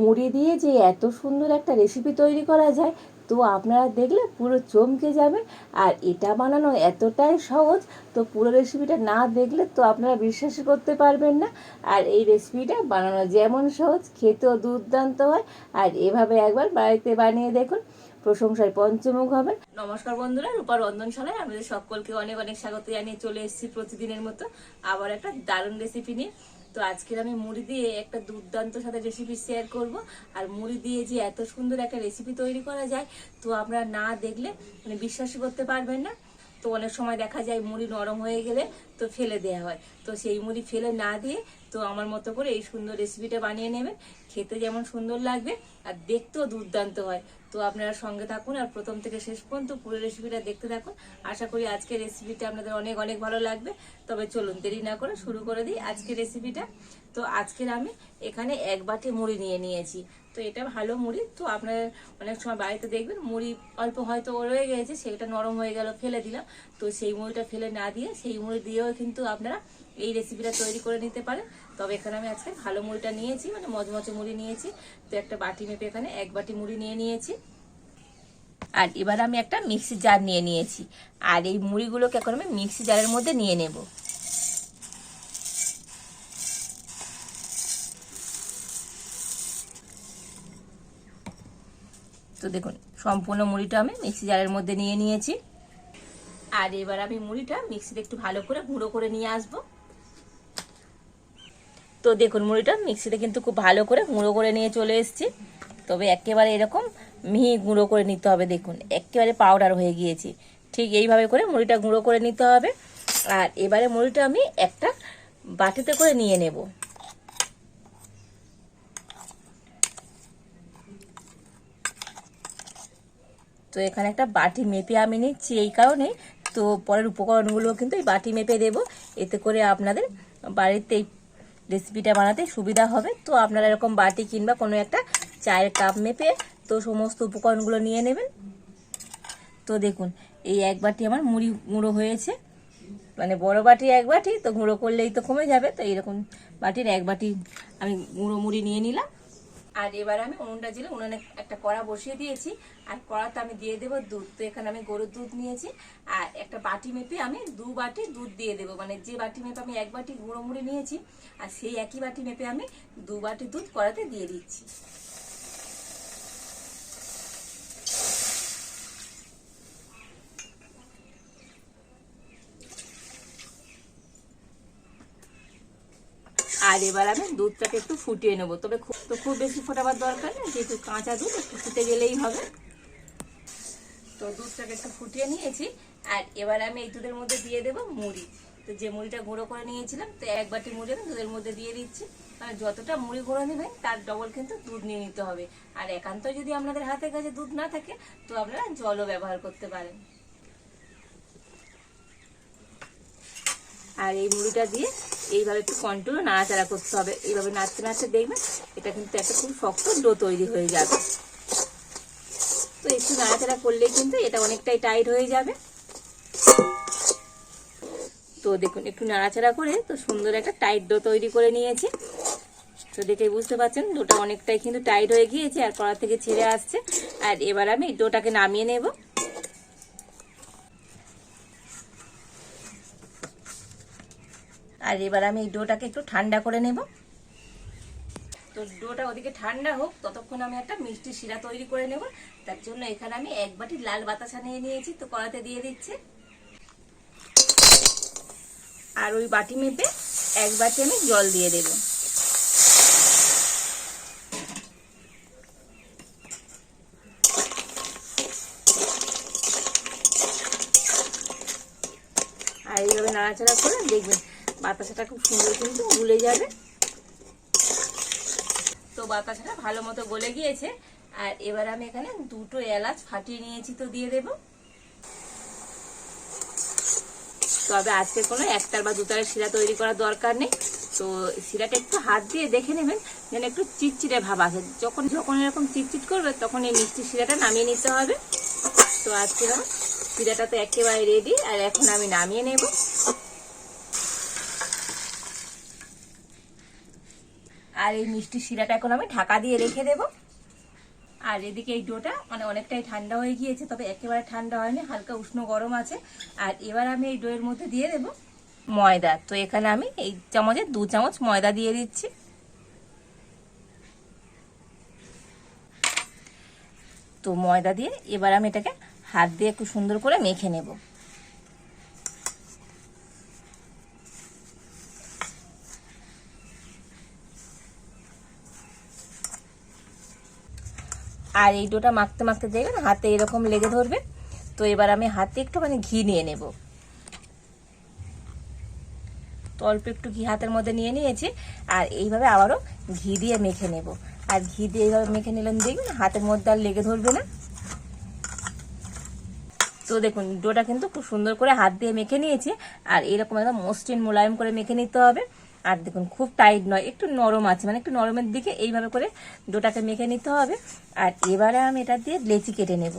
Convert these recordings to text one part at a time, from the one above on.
মুড়ি দিয়ে যে এত সুন্দর একটা রেসিপি তৈরি করা যায়, তো আপনারা দেখলে পুরো চমকে যাবে। আর এটা বানানো এতটাই সহজ, তো পুরো রেসিপিটা না দেখলে তো আপনারা বিশ্বাস করতে পারবেন না। আর এই রেসিপিটা বানানো যেমন সহজ, খেতেও দুর্দান্ত হয়। আর এভাবে একবার বাড়িতে বানিয়ে দেখুন, প্রশংসায় পঞ্চমুখ হবে নমস্কার বন্ধুরা রূপার রন্ধনশালায় আমাদের সকলকে অনেক অনেক স্বাগত জানিয়ে চলে এসেছি প্রতিদিনের মতো। আবার একটা দারুণ রেসিপি নিয়ে। তো আজকে আমি মুড়ি দিয়ে একটা দুর্দান্ত সাথে রেসিপি শেয়ার করব। আর মুড়ি দিয়ে যে এত সুন্দর একটা রেসিপি তৈরি করা যায়, তো আপনারা না দেখলে মানে বিশ্বাসই করতে পারবেন না। তো অনেক সময় দেখা যায় মুড়ি নরম হয়ে গেলে তো ফেলে দেওয়া হয়। তো সেই মুড়ি ফেলে না দিয়ে তো আমার মতো করে এই সুন্দর রেসিপিটা বানিয়ে নেবেন। খেতে যেমন সুন্দর লাগবে আর দেখতেও দুর্দান্ত হয়। তো আপনারা সঙ্গে থাকুন আর প্রথম থেকে শেষ পর্যন্ত পুরো রেসিপিটা দেখতে থাকুন। আশা করি আজকের রেসিপিটা আপনাদের অনেক অনেক ভালো লাগবে। তবে চলুন দেরি না করে শুরু করে দিই আজকের রেসিপিটা তো আজকের আমি এখানে এক বাটি মুড়ি নিয়ে নিয়েছি। তো এটা ভালো মুড়ি। তো আপনারা অনেক সময় বাড়িতে দেখবেন মুড়ি অল্প হয়তো রয়ে গেছে, সেটা নরম হয়ে গেল, ফেলে দিলাম। তো সেই মুড়িটা ফেলে না দিয়ে সেই মুড়ি দিয়েও কিন্তু আপনারা এই রেসিপিটা তৈরি করে নিতে পারেন। তবে এখানে আমি আজকে ভালো মুড়িটা নিয়েছি মানে মচমচে মুড়ি নিয়েছি। তো একটা বাটি মেপে এখানে এক বাটি মুড়ি নিয়ে নিয়েছি। আর এবার আমি একটা মিক্সি জার নিয়ে নিয়েছি। আর এই মুড়িগুলোকে এখন আমি মিক্সি জারের মধ্যে নিয়ে নেব। তো দেখুন, সম্পূর্ণ মুড়িটা আমি মিক্সি জারের মধ্যে নিয়ে নিয়েছি। আর এবার আমি মুড়িটা মিক্সিতে একটু ভালো করে গুঁড়ো করে নিয়ে আসব। তো দেখুন, মুড়িটা মিক্সিতে কিন্তু খুব ভালো করে গুঁড়ো করে নিয়ে চলে এসেছি। তবে একেবারে এরকম মিহি গুঁড়ো করে নিতে হবে, দেখুন, একেবারে পাউডার হয়ে গিয়েছে। ঠিক এইভাবে করে মুড়িটা গুঁড়ো করে নিতে হবে। আর এবারে মুড়িটা আমি একটা বাটিতে করে নিয়ে নেব। তো এখানে একটা বাটি মেপে আমি নিচ্ছি এই কারণে। তো পরের উপকরণগুলো কিন্তু এই বাটি মেপে দেব। এতে করে আপনাদের বাড়িতে রেসিপিটা বানাতে সুবিধা হবে। তো আপনারা এরকম বাটি কিংবা কোনো একটা চায়ের কাপ মেপে তো সমস্ত উপকরণগুলো নিয়ে নেবেন। তো দেখুন, এই এক বাটি আমার মুড়ি গুঁড়ো হয়েছে। মানে বড় বাটি এক বাটি, তো গুঁড়ো করলেই তো কমে যাবে। তো এইরকম বাটির এক বাটি আমি গুঁড়ো মুড়ি নিয়ে নিলাম। আর এবার আমি উনুনটা জেলে উনুনে একটা কড়া বসিয়ে দিয়েছি। আর কড়াতে আমি দিয়ে দেবো দুধ। তো এখানে আমি গরুর দুধ নিয়েছি। আর একটা বাটি মেপে আমি দু বাটি দুধ দিয়ে দেবো। মানে যে বাটি মেপে আমি এক বাটি গুঁড়ো মুড়ি নিয়েছি, আর সেই একই বাটি মেপে আমি দু বাটি দুধ কড়াতে দিয়ে দিচ্ছি। আর এবার আমি দুধটাকে একটু ফুটিয়ে নেব। তবে খুব তো খুব বেশি ফোটাবার দরকার নেই, যেহেতু কাঁচা দুধ, একটু ফুটে গেলেই হবে। তো দুধটাকে একটু ফুটিয়ে নিয়েছি। আর এবার আমি এই দুধের মধ্যে দিয়ে দেবো মুড়ি। তো যে মুড়িটা গুঁড়ো করে নিয়েছিলাম, তো এক বাটি মুড়ি আমি দুধের মধ্যে দিয়ে দিচ্ছি। মানে যতটা মুড়ি গুঁড়ো নেবেন, তার ডবল কিন্তু দুধ নিয়ে নিতে হবে। আর একান্ত যদি আপনাদের হাতের কাছে দুধ না থাকে, তো আপনারা জলও ব্যবহার করতে পারেন। আর এই মুড়িটা দিয়ে এইভাবে একটু কন্টিনিউ নাড়াচাড়া করতে হবে। এইভাবে নাড়তে নাড়তে দেখবেন এটা কিন্তু একটা খুব শক্ত ডো তৈরি হয়ে যাবে। তো একটু নাড়াচাড়া করলে কিন্তু এটা অনেকটাই টাইট হয়ে যাবে। তো দেখুন, একটু নাড়াচাড়া করে তো সুন্দর একটা টাইট ডো তৈরি করে নিয়েছি। তো দেখে বুঝতে পারছেন ডোটা অনেকটাই কিন্তু টাইট হয়ে গিয়েছে আর কড়া থেকে ছেড়ে আসছে। আর এবার আমি ডোটাকে নামিয়ে নেব। আর এবার আমি এই ডোটাকে একটু ঠান্ডা করে নেব। তো ডোটা ওদিকে ঠান্ডা হোক, ততক্ষণ আমি একটা মিষ্টি শিরা তৈরি করে নেব। তার জন্য এখানে আমি এক বাটি লাল বাতাসা নিয়ে নিয়েছি, তো কড়াতে দিয়ে দিচ্ছি। আর ওই বাটি মেপে এক বাটি আমি জল দিয়ে দেব। আর এইভাবে নাড়াচাড়া করে দেখবেন বাতাসাটা খুব সুন্দর কিন্তু গুলে যাবে। তো বাতাসাটা ভালো মতো গলে গিয়েছে। আর এবার আমি এখানে দুটো এলাচ ফাটিয়ে নিয়েছি তো দিয়ে দেব। তবে আজকে কোনো একটার বা দুটার শিরা তৈরি করার দরকার নেই। তো শিরাটা একটু হাত দিয়ে দেখে নেবেন, যেন একটু চিটচিটে ভাব আসে। যখন যখন এরকম চিটচিট করবে, তখন এই মিষ্টি শিরাটা নামিয়ে নিতে হবে। তো আজকে শিরাটা তো একেবারে রেডি আর এখন আমি নামিয়ে নেব। আর এই মিষ্টি শিরাটা এখন আমি ঢাকা দিয়ে রেখে দেবো। আর এদিকে এই ডোটা মানে অনেকটাই ঠান্ডা হয়ে গিয়েছে, তবে একেবারে ঠান্ডা হয়নি, হালকা উষ্ণ গরম আছে। আর এবার আমি এই ডোয়ের মধ্যে দিয়ে দেব ময়দা। তো এখানে আমি এই চামচে দু চামচ ময়দা দিয়ে দিচ্ছি। তো ময়দা দিয়ে এবার আমি এটাকে হাত দিয়ে একটু সুন্দর করে মেখে নেব। আর এই ডোটা মাখতে মাখতে দেখবেন হাতে এরকম লেগে ধরবে। তো এবার আমি হাতে একটুখানি ঘি নিয়ে নেব। তো অল্প একটু ঘি হাতের মধ্যে নিয়ে নিয়েছি। আর এইভাবে আবারও ঘি দিয়ে মেখে নেব। আর ঘি দিয়ে এইভাবে মেখে নিলেন দেখবেন হাতের মধ্যে আর লেগে ধরবে না। তো দেখুন, ডোটা কিন্তু খুব সুন্দর করে হাত দিয়ে মেখে নিয়েছি। আর এরকম একদম মসৃণ মোলায়েম করে মেখে নিতে হবে। আর দেখুন, খুব টাইট নয়, একটু নরম আছে মানে একটু নরমের দিকে এইভাবে করে ডোটাকে মেখে নিতে হবে। আর এবারে আমি এটা দিয়ে লেচি কেটে নেব।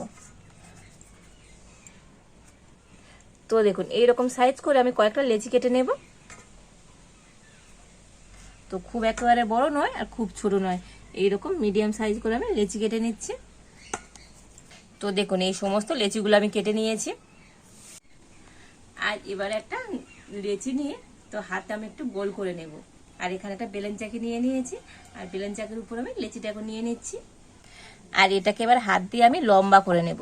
তো দেখুন, এইরকম সাইজ করে আমি কয়েকটা লেচি কেটে নেব। তো খুব একেবারে বড় নয় আর খুব ছোট নয়, এইরকম মিডিয়াম সাইজ করে আমি লেচি কেটে নিচ্ছি। তো দেখুন, এই সমস্ত লেচিগুলো আমি কেটে নিয়েছি। আর এবারে একটা লেচি নিয়ে তো হাতে আমি একটু গোল করে নেব। আর এখানে একটা বেলেন চাকি নিয়ে নিয়েছি, আর বেলেন চাকির উপর আমি লেচিটা এখন নিয়ে নিচ্ছি। আর এটাকে এবার হাত দিয়ে আমি লম্বা করে নেব।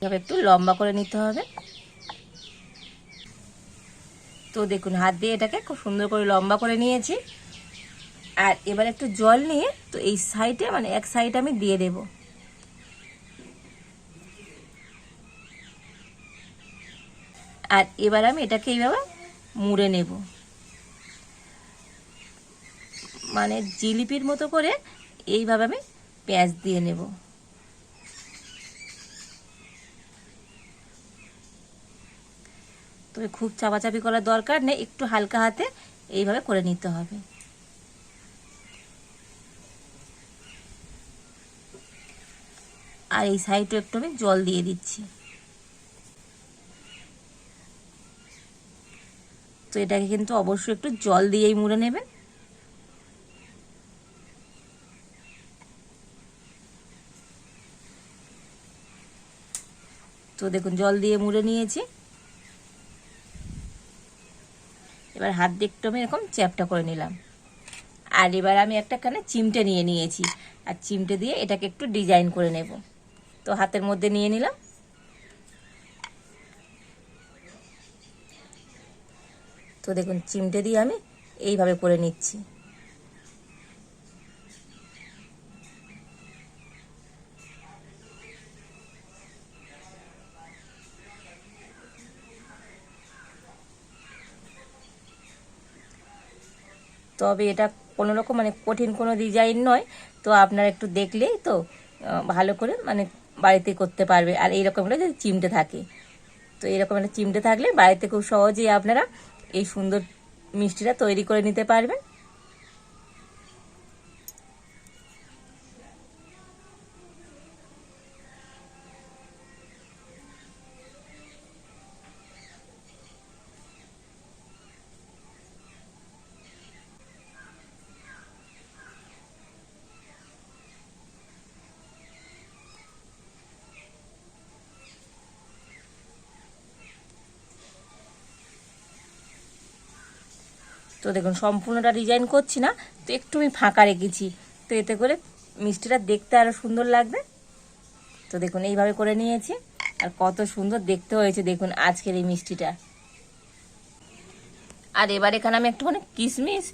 এভাবে একটু লম্বা করে নিতে হবে। তো দেখুন, হাত দিয়ে এটাকে খুব সুন্দর করে লম্বা করে নিয়েছি। আর এবার একটু জল নিয়ে তো এই সাইডে মানে এক সাইড আমি দিয়ে দেব। আর এবার আমি এটাকে এইভাবে মুড়ে নেব। মানে জিলিপির মতো করে এইভাবে আমি পেঁয়াজ দিয়ে নেব। তবে খুব চাপাচাপি করার দরকার নেই, একটু হালকা হাতে এইভাবে করে নিতে হবে। আর এই সাইডে একটু আমি জল দিয়ে দিচ্ছি। তো এটাকে কিন্তু অবশ্যই একটু জল দিয়েই মুড়ে নেবেন। তো দেখুন, জল দিয়ে মুড়ে নিয়েছি। এবার হাত দিয়ে একটু আমি এরকম চ্যাপটা করে নিলাম। আর এবার আমি একটা কানে চিমটে নিয়ে নিয়েছি। আর চিমটে দিয়ে এটাকে একটু ডিজাইন করে নেব। তো হাতের মধ্যে নিয়ে নিলাম। তো দেখুন, চিমটে দিয়ে আমি এইভাবে করে নিচ্ছি। তবে এটা কোনো রকম মানে কঠিন কোনো ডিজাইন নয়, তো আপনারা একটু দেখলেই তো ভালো করে মানে বাড়িতে করতে পারবে। আর এইরকম একটা যদি চিমটে থাকে, তো এরকম একটা চিমটে থাকলে বাড়িতে খুব সহজেই আপনারা এই সুন্দর মিষ্টিটা তৈরি করে নিতে পারবেন। তো দেখুন, সম্পূর্ণটা ডিজাইন করছি না, তো একটু আমি ফাঁকা রেখেছি। তো এতে করে মিষ্টিটা দেখতে আরও সুন্দর লাগবে। তো দেখুন, এইভাবে করে নিয়েছি, আর কত সুন্দর দেখতে হয়েছে দেখুন আজকের এই মিষ্টিটা। আর এবার এখানে আমি একটুখানি কিশমিশ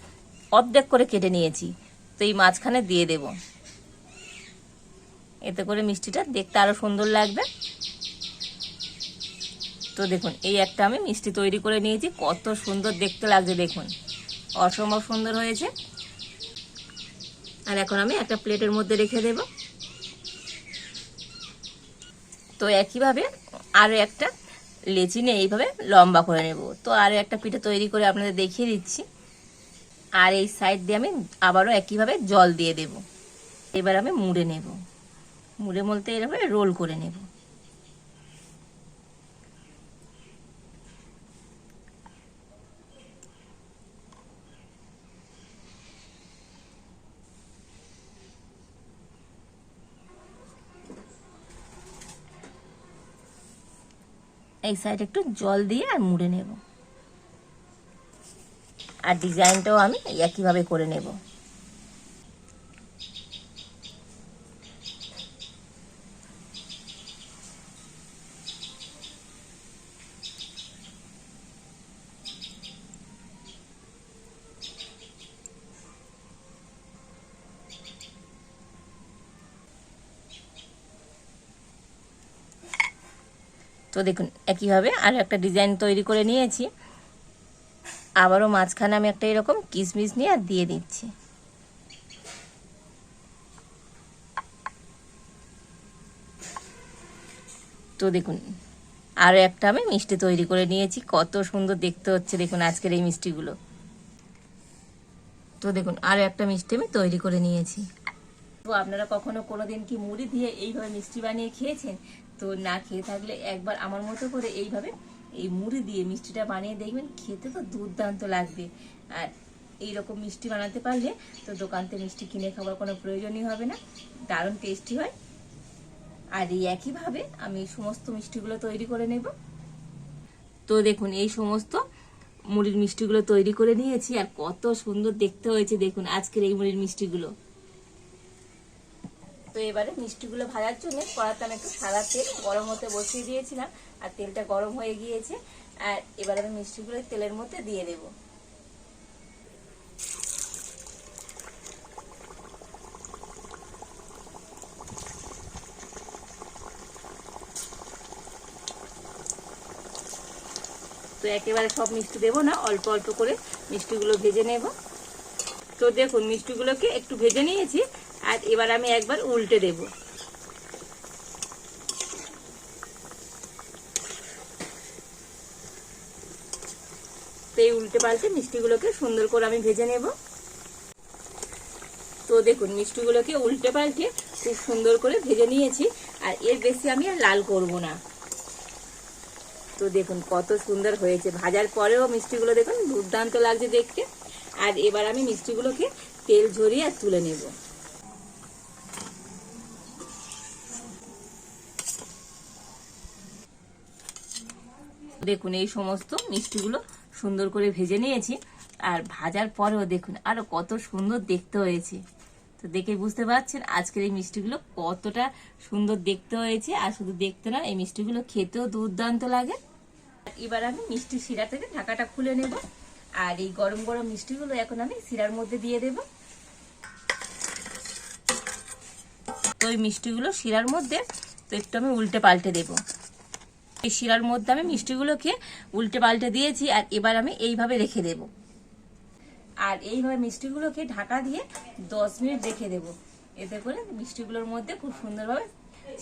অর্ধেক করে কেটে নিয়েছি, তো এই মাঝখানে দিয়ে দেব। এতে করে মিষ্টিটা দেখতে আরও সুন্দর লাগবে। তো দেখুন, এই একটা আমি মিষ্টি তৈরি করে নিয়েছি, কত সুন্দর দেখতে লাগছে দেখুন। অসম্ভব সুন্দর হয়েছে। আর এখন আমি একটা প্লেটের মধ্যে রেখে দেব। তো একইভাবে আরও একটা লেচি নিয়ে এইভাবে লম্বা করে নেব। তো আরও একটা পিঠে তৈরি করে আপনাদের দেখিয়ে দিচ্ছি। আর এই সাইড দিয়ে আমি আবারও একইভাবে জল দিয়ে দেব। এবার আমি মুড়ে নেব। মুড়ে মলতে এরকম রোল করে নেব। এই সাইড একটু জল দিয়ে আর মুড়ে নেব। আর ডিজাইনটাও আমি একইভাবে করে নেব। তো দেখুন, একইভাবে আরও একটা ডিজাইন তৈরি করে নিয়েছি। আবারও মাঝখানে আমি একটা এরকম কিশমিশ নিয়ে আর দিয়ে দিচ্ছি। তো দেখুন আরও একটা আমি মিষ্টি তৈরি করে নিয়েছি। কত সুন্দর দেখতে হচ্ছে দেখুন আজকের এই মিষ্টিগুলো। তো দেখুন আরও একটা মিষ্টি আমি তৈরি করে নিয়েছি। তো আপনারা কখনো কোনো দিন কি মুড়ি দিয়ে এইভাবে মিষ্টি বানিয়ে খেয়েছেন? তো না খেয়ে থাকলে একবার আমার মতো করে এইভাবে এই মুড়ি দিয়ে মিষ্টিটা বানিয়ে দেখবেন, খেতে তো দুর্দান্ত লাগবে। আর এই রকম মিষ্টি বানাতে পারলে তো দোকান থেকে মিষ্টি কিনে খাওয়ার কোনো প্রয়োজনই হবে না, দারুণ টেস্টি হয়। আর এই একইভাবে আমি সমস্ত মিষ্টিগুলো তৈরি করে নেব। তো দেখুন, এই সমস্ত মুড়ির মিষ্টিগুলো তৈরি করে নিয়েছি আর কত সুন্দর দেখতে হয়েছে, দেখুন আজকের এই মুড়ির মিষ্টিগুলো। তো এবারে মিষ্টিগুলো ভাজার জন্য কড়াতে আমি একটু সাদা তেল গরম হতে বসিয়ে দিয়েছিলাম, আর তেলটা গরম হয়ে গিয়েছে। আর এবার আমি মিষ্টিগুলো তেলের মধ্যে দিয়ে দেব। তো একেবারে সব মিষ্টি দেবো না, অল্প অল্প করে মিষ্টিগুলো ভেজে নেব। তো দেখুন, মিষ্টিগুলোকে একটু ভেজে নিয়েছি। আর এবার আমি একবার উল্টে দেব। তো এই উল্টে পাল্টে মিষ্টিগুলোকে সুন্দর করে আমি ভেজে নেব। তো দেখুন, মিষ্টিগুলোকে উল্টে পাল্টে খুব সুন্দর করে ভেজে নিয়েছি আর এর বেশি আমি আর লাল করব না। তো দেখুন, কত সুন্দর হয়েছে। ভাজার পরেও মিষ্টিগুলো দেখুন দুর্দান্ত লাগছে দেখতে। আর এবার আমি মিষ্টিগুলোকে তেল ঝরিয়ে আর তুলে নেব। দেখুন, এই সমস্ত মিষ্টিগুলো সুন্দর করে ভেজে নিয়েছি আর ভাজার পরেও দেখুন, আরও কত সুন্দর দেখতে হয়েছে। তো দেখে বুঝতে পারছেন আজকের এই মিষ্টিগুলো কতটা সুন্দর দেখতে হয়েছে। আর শুধু দেখতে না এই মিষ্টিগুলো খেতেও দুর্দান্ত লাগে। এবার আমি মিষ্টি শিরা থেকে ঢাকাটা খুলে নেব। আর এই গরম গরম মিষ্টিগুলো এখন আমি শিরার মধ্যে দিয়ে দেব। তো এই মিষ্টিগুলো শিরার মধ্যে তো একটু আমি উল্টে পাল্টে দেব। এই শিরার মধ্যে আমি মিষ্টিগুলোকে উল্টে পাল্টে দিয়েছি আর এবার আমি এইভাবে রেখে দেব। আর এইভাবে মিষ্টিগুলোকে ঢাকা দিয়ে দশ মিনিট রেখে দেব। এতে করে মিষ্টিগুলোর মধ্যে খুব সুন্দরভাবে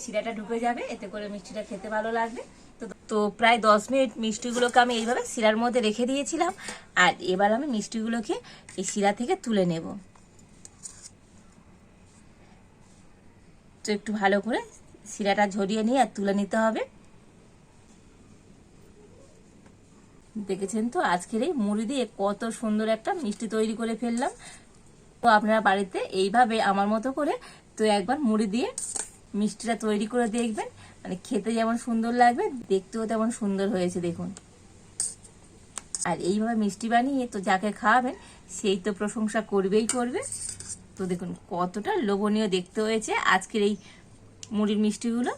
শিরাটা ঢুকে যাবে। এতে করে মিষ্টিটা খেতে ভালো লাগবে। তো তো প্রায় দশ মিনিট মিষ্টিগুলোকে আমি এইভাবে শিরার মধ্যে রেখে দিয়েছিলাম। আর এবার আমি মিষ্টিগুলোকে এই শিরা থেকে তুলে নেব। তো একটু ভালো করে শিরাটা ঝরিয়ে নিয়ে আর তুলে নিতে হবে। দেখেছেন তো? আজকের এই মুড়ি দিয়ে কত সুন্দর একটা মিষ্টি তৈরি করে ফেললাম। তো আপনারা বাড়িতে এইভাবে আমার মতো করে তো একবার মুড়ি দিয়ে মিষ্টিটা তৈরি করে দেখবেন। মানে খেতে যেমন সুন্দর লাগবে, দেখতেও তেমন সুন্দর হয়েছে, দেখুন। আর এইভাবে মিষ্টি বানিয়ে তো যাকে খাওয়াবেন, সেই তো প্রশংসা করবেই করবে। তো দেখুন কতটা লোভনীয় দেখতে হয়েছে আজকের এই মুড়ির মিষ্টিগুলো।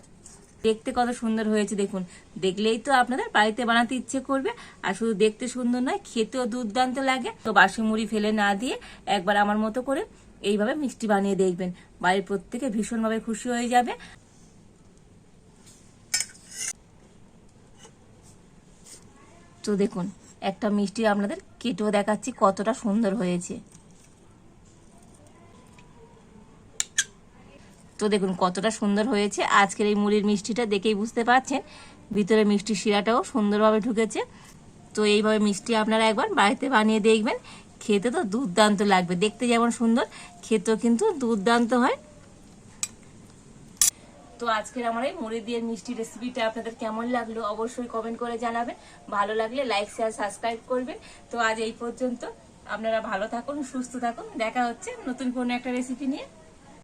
দেখতে কত সুন্দর হয়েছে, দেখুন। দেখলেই তো আপনাদের বাড়িতে বানাতে ইচ্ছে করবে। আর শুধু দেখতে সুন্দর নয়, খেতেও দুর্দান্ত লাগে। তো বাসি মুড়ি ফেলে না দিয়ে একবার আমার মতো করে এইভাবে মিষ্টি বানিয়ে দেখবেন। বাড়ির প্রত্যেকে ভীষণভাবে খুশি হয়ে যাবে। তো দেখুন, একটা মিষ্টি আপনাদের কেটেও দেখাচ্ছি কতটা সুন্দর হয়েছে। তো দেখুন কতটা সুন্দর হয়েছে। আজকের এই মুড়ির মিষ্টিটা দেখেই বুঝতে পারছেন। ভিতরে মিষ্টি শিরাটাও সুন্দরভাবে ঢুকেছে। তো এইভাবে মিষ্টি আপনারা একবার বাড়িতে বানিয়ে দেখবেন। খেতে তো দুর্দান্ত লাগবে। দেখতে যেমন সুন্দর, খেতেও কিন্তু দুর্দান্ত হয়। তো আজকের আমার এই মুড়ি দিয়ে মিষ্টি রেসিপিটা আপনাদের কেমন লাগল অবশ্যই কমেন্ট করে জানাবেন। ভালো লাগলে লাইক শেয়ার সাবস্ক্রাইব করবেন। তো আজ এই পর্যন্ত। আপনারা ভালো থাকুন, সুস্থ থাকুন। দেখা হচ্ছে নতুন কোনো একটা রেসিপি নিয়ে।